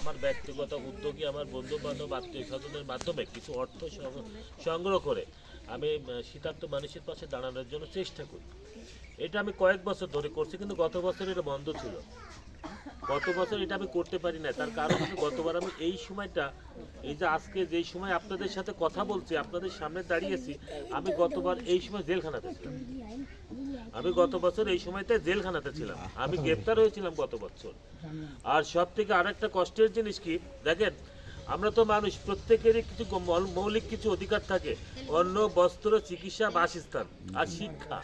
আমার ব্যক্তিগত উদ্যোগে, আমার বন্ধু বান্ধব আত্মীয় স্বজনের মাধ্যমে কিছু অর্থ সংগ্রহ করে আমি শীতার্ত মানুষের পাশে দাঁড়ানোর জন্য চেষ্টা করি। এটা আমি কয়েক বছর ধরে করছি, কিন্তু গত বছর এটা বন্ধ ছিল। গত বছর এটা আমি করতে পারি না তার কারণ হচ্ছে গতবার আমি এই সময়টা, এই যে আজকে যেই সময় আপনাদের সাথে কথা বলছি, আপনাদের সামনে দাঁড়িয়েছি আমি গতবার এই সময় জেলখানাতে ছিলাম। আমি গত বছর এই সময়তে জেলখানাতে ছিলাম। আমি গ্রেপ্তার হয়েছিলাম গত বছর। আর সব থেকে আরেকটা কষ্টের জিনিস কি, দেখেন, আমরা তো মানুষ, প্রত্যেকেরই কিছু মৌলিক কিছু অধিকার থাকে। অন্ন, বস্ত্র, চিকিৎসা, বাসস্থান আর শিক্ষা।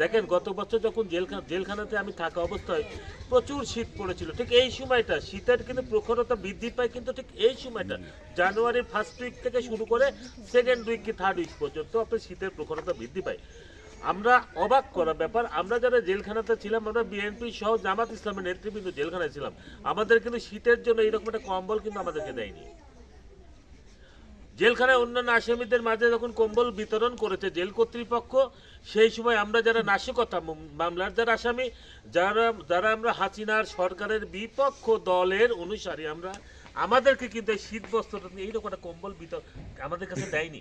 দেখেন গত বছর যখন জেলখানা জেলখানাতে আমি থাকা অবস্থায় প্রচুর শীত পড়েছিল। ঠিক এই সময়টা শীতের কিন্তু প্রখরতা বৃদ্ধি পায় কিন্তু ঠিক এই সময়টা জানুয়ারির ফার্স্ট উইক থেকে শুরু করে সেকেন্ড উইক কি থার্ড উইক পর্যন্ত আপনার শীতের প্রখরতা বৃদ্ধি পায়। আমরা অবাক করা ব্যাপার আমরা যারা জেলখানাতে ছিলাম আমরা বিএনপি সহ জামাত ইসলামের নেতৃবৃন্দ জেলখানায় ছিলাম। আমাদের কিন্তু শীতের জন্য এইরকম একটা কম্বল কিন্তু আমাদেরকে দেয়নি। জেলখানায় অন্যান্য আসামিদের মাঝে যখন কম্বল বিতরণ করেছে জেল কর্তৃপক্ষ, সেই সময় আমরা যারা নাশকতা মামলার যারা আসামি, যারা যারা আমরা হাসিনার সরকারের বিপক্ষ দলের অনুসারী, আমরা, আমাদেরকে কিন্তু শীত বস্ত্রটা এইরকম একটা কম্বল বিতরণ আমাদের কাছে দেয়নি।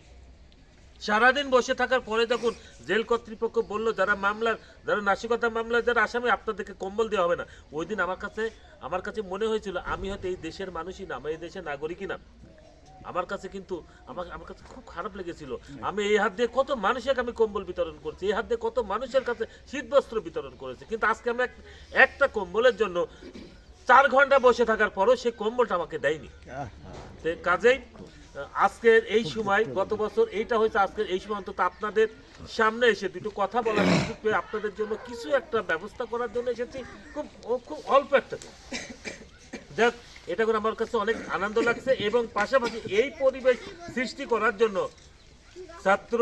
সারাদিন বসে থাকার পরে যখন জেল কর্তৃপক্ষ বলল, যারা মামলার, যারা নাশিকতা মামলার যারা আসামি, আপনাদেরকে কম্বল দেওয়া হবে না। ওই দিন আমার কাছে আমার কাছে মনে হয়েছিল, আমি হয়তো এই দেশের মানুষই না আমি এই দেশের নাগরিকই না। আমার কাছে কিন্তু আমার আমার কাছে খুব খারাপ লেগেছিল। আমি এই হাত দিয়ে কত মানুষের আমি কম্বল বিতরণ করছি, এই হাত দিয়ে কত মানুষের কাছে শীতবস্ত্র বিতরণ করেছি। কিন্তু আজকে আমি এক- একটা কম্বলের জন্য চার ঘণ্টা বসে থাকার পরও সেই কম্বলটা আমাকে দেয়নি। কাজেই আজকের এই সময়, গত বছর এইটা হয়েছে, আজকের এই সময় অন্তত আপনাদের সামনে এসে দুটো কথা বলার সুযোগ পেয়ে আপনাদের জন্য কিছু একটা ব্যবস্থা করার জন্য এসেছি। খুব খুব অল্প একটা দিন। এটা করে আমার কাছে অনেক আনন্দ লাগছে এবং পাশাপাশি এই পরিবেশ সৃষ্টি করার জন্য ছাত্র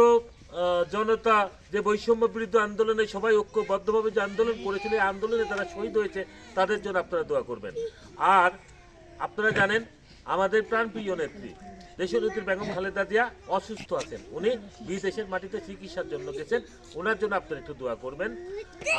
জনতা যে বৈষম্য বিরুদ্ধে আন্দোলনে সবাই ঐক্যবদ্ধভাবে যে আন্দোলন করেছিল, এই আন্দোলনে তারা শহীদ হয়েছে, তাদের জন্য আপনারা দোয়া করবেন। আর আপনারা জানেন আমাদের প্রাণপ্রিয় নেত্রী, দেশনেত্রী বেগম খালেদা জিয়া অসুস্থ আছেন। উনি বিদেশের মাটিতে চিকিৎসার জন্য গেছেন। ওনার জন্য আপনারা একটু দোয়া করবেন।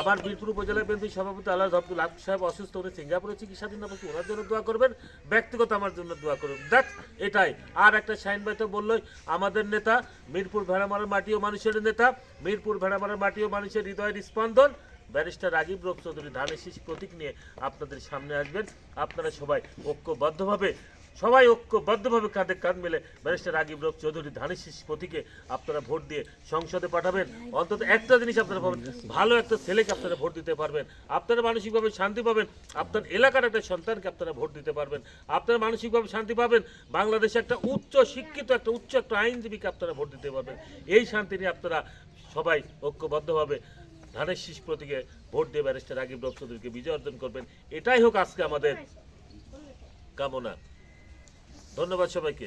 আবার বীরপুর উপজেলা বিএনপি সভাপতি আল্লাহ আব্দুল আক সাহেব অসুস্থ, উনি সিঙ্গাপুরে চিকিৎসাধীন অবস্থা ওনার জন্য দোয়া করবেন। ব্যক্তিগত আমার জন্য দোয়া করবেন দেখ, এটাই। আর একটা সাইন ভাই তো বললোই, আমাদের নেতা, মিরপুর ভেড়ামারার মাটি ও মানুষের নেতা, মিরপুর ভেড়ামারার মাটি ও মানুষের হৃদয়ের স্পন্দন। ব্যারিস্টার রাজীব রোগ চৌধুরী ধানের শীষ প্রতীক নিয়ে আপনাদের সামনে আসবেন, আপনারা সবাই ঐক্যবদ্ধভাবে সবাই ঐক্যবদ্ধভাবে কাঁধে কাঁধ মেলে ব্যারিস্টার রাগিব রোগ চৌধুরী ধানের শীষ আপনারা ভোট দিয়ে সংসদে পাঠাবেন। অন্তত একটা জিনিস আপনারা পাবেন, ভালো একটা ছেলেকে আপনারা ভোট দিতে পারবেন। আপনারা মানসিকভাবে শান্তি পাবেন, আপনার এলাকার একটা সন্তানকে আপনারা ভোট দিতে পারবেন। আপনারা মানসিকভাবে শান্তি পাবেন, বাংলাদেশে একটা উচ্চ শিক্ষিত, একটা উচ্চ একটা আইনজীবীকে আপনারা ভোট দিতে পারবেন। এই শান্তি নিয়ে আপনারা সবাই ঐক্যবদ্ধভাবে ধানের শীষ প্রতীকে ভোট দিয়ে ব্যারিস্টার রাগিব রোগ চৌধুরীকে বিজয় অর্জন করবেন। এটাই হোক আজকে আমাদের কামনা। ধন্যবাদ সবাইকে।